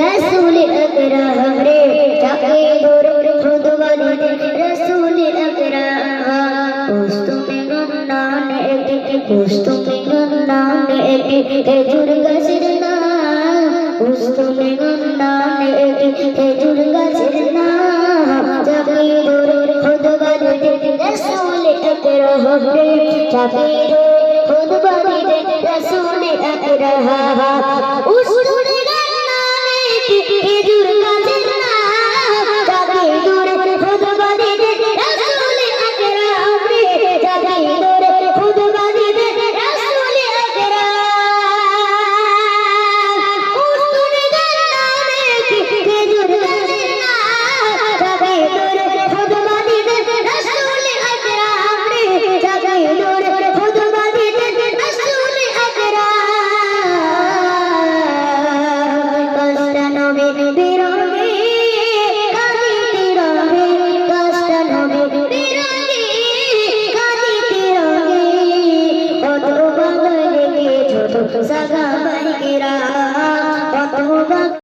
রসুল আকরাম রে যাকে দূর খুদ বাঁধে রসুল আকরাম উস্তুমে গন্নান একে উস্তুমে গন্নান একে খেজুর গাছের নাম উস্তুমে গন্নান একে খেজুর গাছের নাম যাকে দূর খুদ বাঁধে রসুল আকরাম রে যাকে দূর খুদ বাঁধে রসুল আকরাম বাইকেরা কত